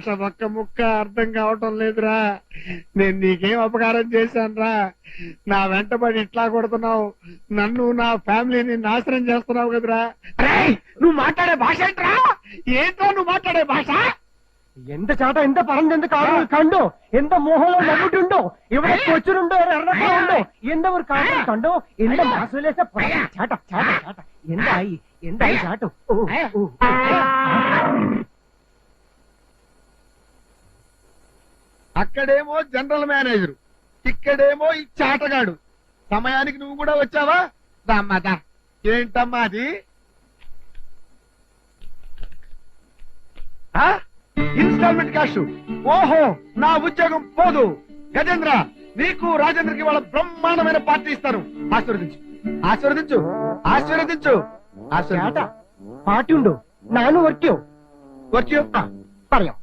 అసలు ఒక్క ముక్క అర్థం కావటం లేదురా. నేను నీకేం అపకారం చేశానురా. నా వెంటబడి ఇట్లా కొడుతున్నావు. నన్ను నా ఫ్యామిలీని నాశనం చేస్తున్నావు కదరా. నువ్వు మాట్లాడే భాష ఏంట్రా? ఏంటో నువ్వు మాట్లాడే భాష? ఎంత చాట ఎంత పరంజెంత కాదు కండు. ఎంత మోహంలో నవ్వుతుండో ఎవరో కొచ్చురుండో ఎర్రపడుండో ఎంత ஒரு కాదు కండు. ఎంత మాసులేస చాట చాట చాట ఎంత అయి ఎంత అయి చాటు. ఓ అక్కడేమో జనరల్ మేనేజరు ఇక్కడేమో ఈ చాటగాడు. సమయానికి నువ్వు కూడా వచ్చావా? దమ్మదా ఏంటమ్మా అది? ఇన్స్టాల్మెంట్ క్యాష్ ఓహో నా ఉద్యోగం పోదు. గజేంద్ర నీకు రాజేంద్రకి వాళ్ళ బ్రహ్మాండమైన పార్టీ ఇస్తాను ఆశీర్వదించు. ఆశీర్వదించు. ఆశీర్వదించు. ఆశీర్వాద పార్టీ ఉండు. నాను వర్క్యూ వర్క్యూ పర్యం.